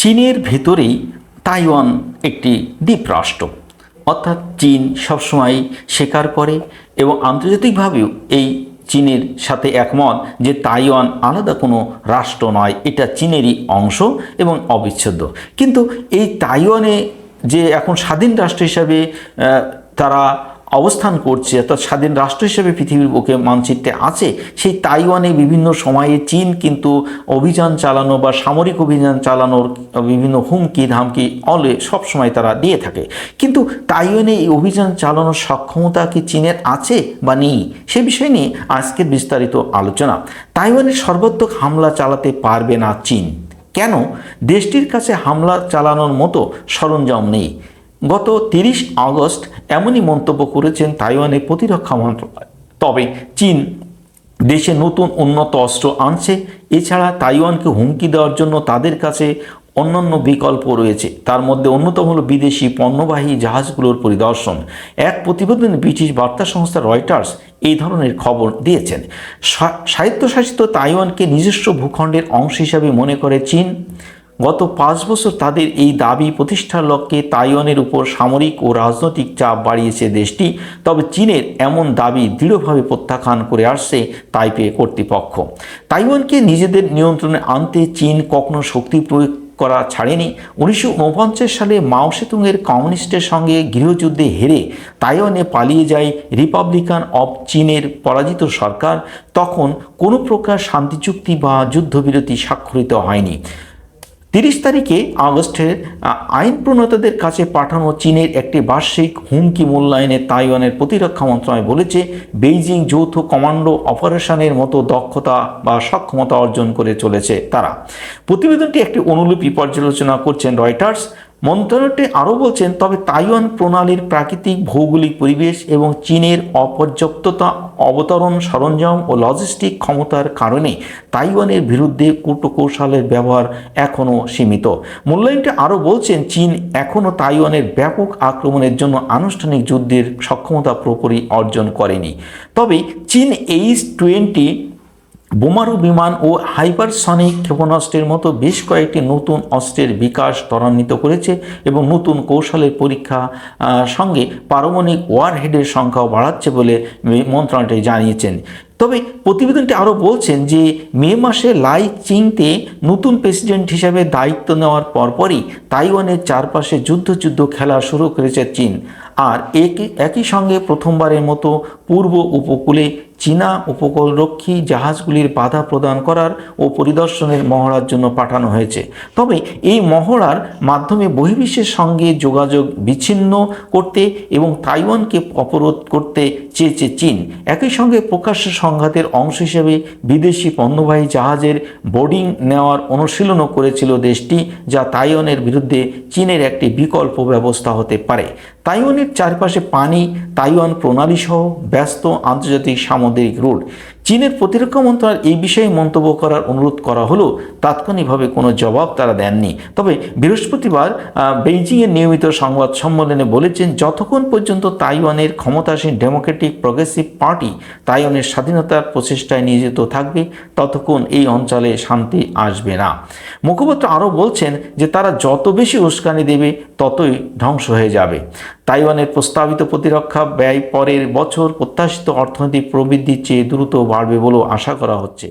চীনের ভেতরেই তাইওয়ান একটি দ্বীপরাষ্ট্র। অর্থাৎ চীন সবসময় স্বীকার করে এবং আন্তর্জাতিকভাবেও এই চীনের সাথে একমত যে তাইওয়ান আলাদা কোনো রাষ্ট্র নয়, এটা চীনেরই অংশ এবং অবিচ্ছেদ্য। কিন্তু এই তাইওয়ানে যে এখন স্বাধীন রাষ্ট্র হিসাবে তারা অবস্থান করছে, অর্থাৎ স্বাধীন রাষ্ট্র হিসেবে পৃথিবীর বুকে মানচিত্রে আছে, সেই তাইওয়ানে বিভিন্ন সময়ে চীন কিন্তু অভিযান চালানো বা সামরিক অভিযান চালানোর বিভিন্ন হুমকি, ধামকি অলে সবসময় তারা দিয়ে থাকে। কিন্তু তাইওয়ানে এই অভিযান চালানোর সক্ষমতা কি চীনের আছে বা নেই, সে বিষয় নিয়ে আজকের বিস্তারিত আলোচনা। তাইওয়ানের সর্বাত্মক হামলা চালাতে পারবে না চীন। কেন? দেশটির কাছে হামলা চালানোর মতো সরঞ্জাম নেই। গত তিরিশ আগস্ট এমনই মন্তব্য করেছেন তাইওয়ানের প্রতিরক্ষা মন্ত্রণালয়। তবে চীন দেশে নতুন উন্নত অস্ত্র আনছে, এছাড়া তাইওয়ানকে হুমকি দেওয়ার জন্য তাদের কাছে অন্যান্য বিকল্প রয়েছে। তার মধ্যে অন্যতম হলো বিদেশি পণ্যবাহী জাহাজগুলোর পরিদর্শন। এক প্রতিবেদনে ব্রিটিশ বার্তা সংস্থা রয়টার্স এই ধরনের খবর দিয়েছেন। স্বায়ত্তশাসিত তাইওয়ানকে নিজস্ব ভূখণ্ডের অংশ হিসাবে মনে করে চীন। গত পাঁচ বছর তাদের এই দাবি প্রতিষ্ঠার লক্ষ্যে তাইওয়ানের উপর সামরিক ও রাজনৈতিক চাপ বাড়িয়েছে দেশটি, তবে চীনের এমন দাবি দৃঢ়ভাবে প্রত্যাখ্যান করে আসছে তাইপে কর্তৃপক্ষ। তাইওয়ানকে নিজেদের নিয়ন্ত্রণে আনতে চীন কখনো শক্তি প্রয়োগ করা ছাড়েনি। উনিশশো উনপঞ্চাশ সালে মাও সেতুংয়ের কমিউনিস্টের সঙ্গে গৃহযুদ্ধে হেরে তাইওয়ানে পালিয়ে যায় রিপাবলিকান অব চীনের পরাজিত সরকার, তখন কোনো প্রকার শান্তি চুক্তি বা যুদ্ধবিরতি স্বাক্ষরিত হয়নি। তিরিশ তারিখে আগস্টের আইন প্রণেতাদের কাছে পাঠানো চীনের একটি বার্ষিক হুমকি মূল্যায়নে তাইওয়ানের প্রতিরক্ষা মন্ত্রণালয় বলেছে, বেইজিং যৌথ কমান্ডো অপারেশনের মতো দক্ষতা বা সক্ষমতা অর্জন করে চলেছে তারা। প্রতিবেদনটি একটি অনুলিপি পর্যালোচনা করছেন রয়টার্স। মন্ত্রণালয়টি আরও বলছেন, তবে তাইওয়ান প্রণালীর প্রাকৃতিক ভৌগোলিক পরিবেশ এবং চীনের অপর্যাপ্ততা অবতরণ সরঞ্জাম ও লজিস্টিক ক্ষমতার কারণে তাইওয়ানের বিরুদ্ধে কূটকৌশলের ব্যবহার এখনও সীমিত। মূল্যায়নটি আরও বলছেন, চীন এখনও তাইওয়ানের ব্যাপক আক্রমণের জন্য আনুষ্ঠানিক যুদ্ধের সক্ষমতা পুরোপুরি অর্জন করেনি। তবে চীন এইচ টোয়েন্টি বোমারু বিমান ও হাইপারসনিক ক্ষেপণাস্ত্রের মতো বেশ কয়েকটি নতুন অস্ত্রের বিকাশ ত্বরান্বিত করেছে এবং নতুন কৌশলের পরীক্ষা সঙ্গে পারমাণবিক ওয়ারহেডের সংখ্যাও বাড়াচ্ছে বলে মন্ত্রণালয়টি জানিয়েছেন। তবে প্রতিবেদনটি আরও বলছেন যে, মে মাসে লাই চিংতে নতুন প্রেসিডেন্ট হিসাবে দায়িত্ব নেওয়ার পরপরই তাইওয়ানের চারপাশে যুদ্ধ যুদ্ধ খেলা শুরু করেছে চীন। আর একই একই সঙ্গে প্রথমবারের মতো পূর্ব উপকূলে চীনা উপকূলরক্ষী জাহাজগুলির বাধা প্রদান করার ও পরিদর্শনের মহড়ার জন্য পাঠানো হয়েছে। তবে এই মহড়ার মাধ্যমে বহির্বিশ্বের সঙ্গে যোগাযোগ বিচ্ছিন্ন করতে এবং তাইওয়ানকে অবরোধ করতে চেয়েছে চীন। একই সঙ্গে প্রকাশ্য সংঘাতের অংশ হিসেবে বিদেশি পণ্যবাহী জাহাজের বোর্ডিং নেওয়ার অনুশীলনও করেছিল দেশটি, যা তাইওয়ানের বিরুদ্ধে চীনের একটি বিকল্প ব্যবস্থা হতে পারে। তাইওয়ানের চারপাশে পানি তাইওয়ান প্রণালীসহ ব্যস্ত আন্তর্জাতিক সামুদ্রিক রুট। চীনের প্রতিরক্ষা মন্ত্রণালয় এই বিষয়ে মন্তব্য করার অনুরোধ করা হলেও তাৎক্ষণিকভাবে কোনো জবাব তারা দেননি। তবে বৃহস্পতিবার বেইজিংয়ের নিয়মিত সংবাদ সম্মেলনে বলেছেন, যতক্ষণ পর্যন্ত তাইওয়ানের ক্ষমতাসীন ডেমোক্রেটিক প্রগ্রেসিভ পার্টি তাইওয়ানের স্বাধীনতার প্রচেষ্টায় নিয়োজিত থাকবে, ততক্ষণ এই অঞ্চলে শান্তি আসবে না। মুখপাত্র আরও বলছেন যে, তারা যত বেশি উস্কানি দেবে, ততই ধ্বংস হয়ে যাবে। তাইওয়ানের প্রস্তাবিত প্রতিরক্ষা ব্যয় পরের বছর প্রত্যাশিত অর্থনৈতিক প্রবৃদ্ধির চেয়ে দ্রুত বাড়বে বলেও আশা করা হচ্ছে।